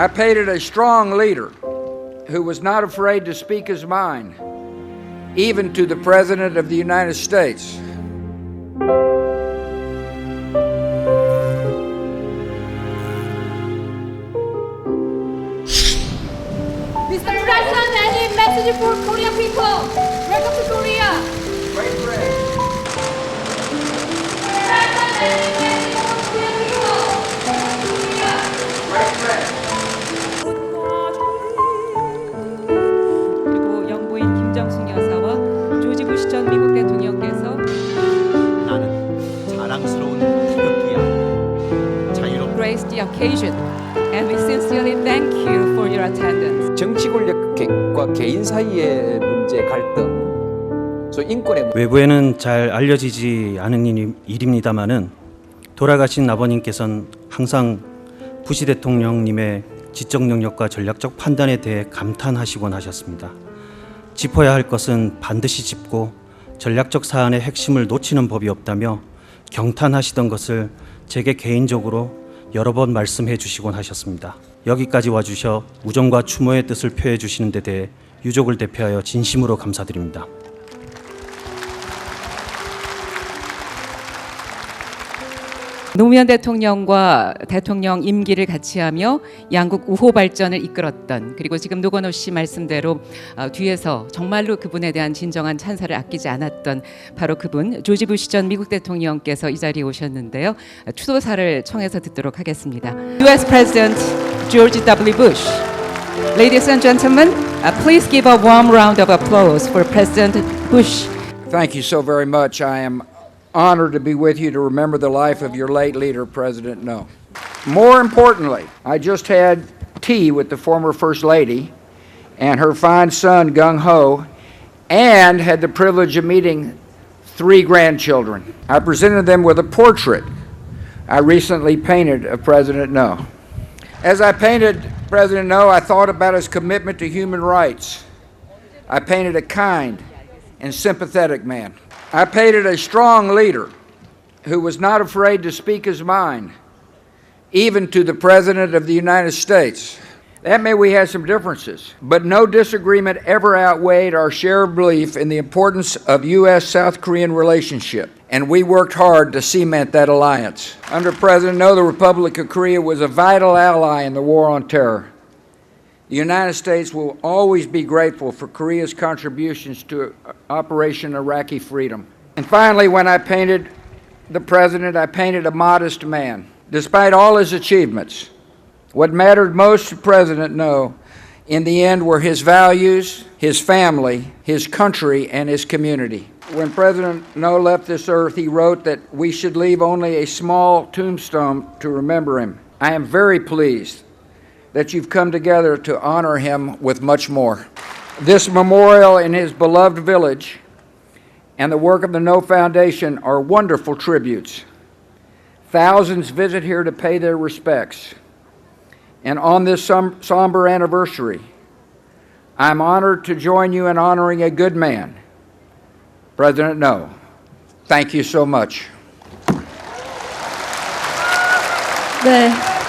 I painted a strong leader who was not afraid to speak his mind, even to the President of the United States. Mr. President, message for Korean people? Occasion and we sincerely thank you for your attendance. 정치 권력과 개인 사이의 문제 갈등, 저 인권의 문제, 외부에는 잘 알려지지 않은 일- 일입니다마는 돌아가신 아버님께서는 항상 부시 대통령님의 지적 능력과 전략적 판단에 대해 감탄하시곤 하셨습니다. 짚어야 할 것은 반드시 짚고 전략적 사안의 핵심을 놓치는 법이 없다며 경탄하시던 것을 제게 개인적으로 여러 번 말씀해 주시곤 하셨습니다. 여기까지 와주셔 우정과 추모의 뜻을 표해 주시는 데 대해 유족을 대표하여 진심으로 감사드립니다. 노무현 대통령과 대통령 임기를 같이 하며 양국 우호 발전을 이끌었던 그리고 지금 노건호 씨 말씀대로 어, 뒤에서 정말로 그분에 대한 진정한 찬사를 아끼지 않았던 바로 그분 조지 부시 전 미국 대통령께서 이 자리에 오셨는데요. 추도사를 청해서 듣도록 하겠습니다. U.S. President George W. Bush. Ladies and gentlemen, uh, please give a warm round of applause for President Bush. Thank you so very much. I am honored to be with you to remember the life of your late leader, President No. More importantly, I just had tea with the former First Lady and her fine son, Gung Ho, and had the privilege of meeting three grandchildren. I presented them with a portrait I recently painted of President No. As I painted President No, I thought about his commitment to human rights. I painted a kind and sympathetic man. I painted a strong leader who was not afraid to speak his mind, even to the President of the United States. That may we had some differences, but no disagreement ever outweighed our shared belief in the importance of U.S. South Korean relationship, and we worked hard to cement that alliance. Under President No, the Republic of Korea was a vital ally in the war on terror. The United States will always be grateful for Korea's contributions to uh, Operation Iraqi Freedom. And finally, when I painted the president, I painted a modest man. Despite all his achievements, what mattered most to President No in the end were his values, his family, his country, and his community. When President No left this earth, he wrote that we should leave only a small tombstone to remember him. I am very pleased that you've come together to honor him with much more. This memorial in his beloved village and the work of the No Foundation are wonderful tributes. Thousands visit here to pay their respects. And on this som- somber anniversary, I'm honored to join you in honoring a good man, President No. Thank you so much. 네.